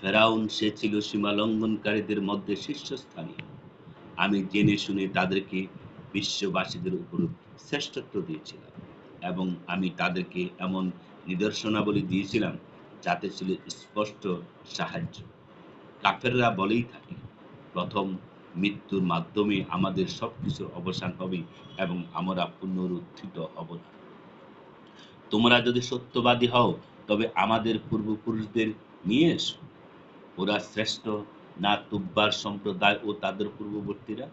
ফেরাউন সে ছিল সীমা লঙ্ঘনকারীদের মধ্যে শীর্ষস্থানীয় আমি জেনে শুনে তাদেরকে বিশ্ববাসীদের উপর শ্রেষ্ঠত্ব দিয়েছিলাম এবং আমি তাদেরকে এমন নিদর্শনাবলী দিয়েছিলাম যাতে ছিল স্পষ্ট সাহায্য। কাফেররা বলেই থাকে, প্রথম মৃত্যুর মাধ্যমে আমাদের সবকিছুর অবসান হবে এবং আমরা পুনরুত্থিত হব না। তোমরা যদি সত্যবাদী হও, তবে আমাদের পূর্বপুরুষদের নিয়ে এসো। ওরা শ্রেষ্ঠ না তুব্বার সম্প্রদায় ও তাদের পূর্ববর্তীরা।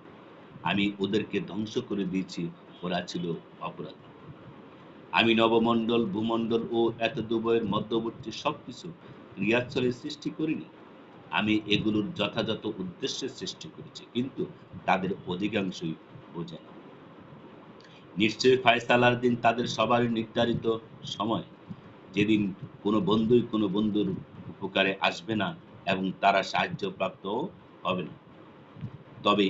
আমি ওদেরকে ধ্বংস করে দিয়েছি। ওরা ছিল অপরাধী। আমি নবমণ্ডল, ভূমণ্ডল ও এত দুবয়ের মধ্যবর্তী সবকিছু ক্রিয়াচ্ছলে সৃষ্টি করিনি। আমি এগুলোর যথাযথ উদ্দেশ্যে সৃষ্টি করেছি, কিন্তু তাদের অধিকাংশই বোঝে না। নিশ্চয়ই ফায়সালার দিন তাদের সবার নির্ধারিত সময়। যেদিন কোনো বন্ধুই কোনো বন্ধুর উপকারে আসবে না এবং তারা সাহায্যপ্রাপ্ত হবে না। তবে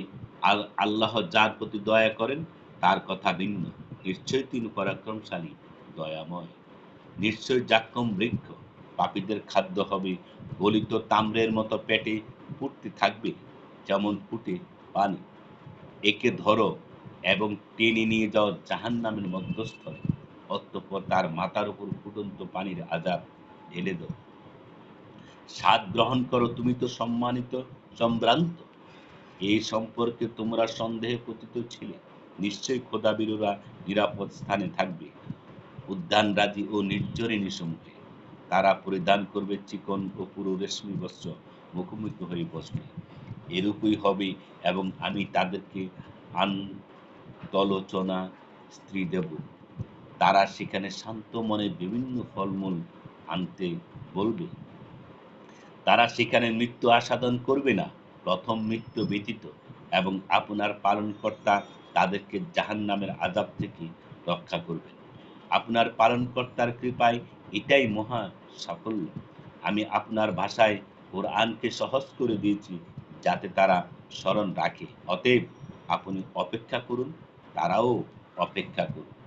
আল্লাহ যার প্রতি দয়া করেন, তার কথা ভিন্ন। নিশ্চয়ই তিনি পরাক্রমশালী, দয়াময়। নিশ্চয় জাক্কম বৃক্ষ, পাপীদের খাদ্য হবে। গলিত তাম্রের মতো পেটে ফুটতে থাকবে, যেমন ফুটে পানি। একে ধরো এবং টেনে নিয়ে যাওয়া জাহান নামের মধ্যস্থলে। অতঃপর তার মাথার উপর ফুটন্ত পানির আজাব ঢেলে দাও স্বাদ গ্রহণ করো, তুমি তো সম্মানিত, সম্ভ্রান্ত। এই সম্পর্কে তোমরা সন্দেহে পতিত ছিলে। নিশ্চয়ই খোদাবিরোরা নিরাপদ স্থানে থাকবে। উদ্যান রাজি ও নির্জরিনী সম্মুখে তারা পরিধান করবে চিকন ও পুরো রেশমি বস্ত্র মুখোমুখি হয়ে বসবে। এরূপই হবে এবং আমি তাদেরকে আন্তলোচনা স্ত্রী দেব। তারা সেখানে শান্ত মনে বিভিন্ন ফলমূল আনতে বলবে। তারা সেখানে মৃত্যু আসাদন করবে না, প্রথম মৃত্যু ব্যতীত এবং আপনার পালনকর্তা তাদেরকে জাহান নামের আজাব থেকে রক্ষা করবেন। আপনার পালনকর্তার কৃপায় এটাই মহা সাফল্য। আমি আপনার ভাষায় ওর কোরআনকে সহজ করে দিয়েছি যাতে তারা স্মরণ রাখে। অতএব আপনি অপেক্ষা করুন। তারাও অপেক্ষা করুন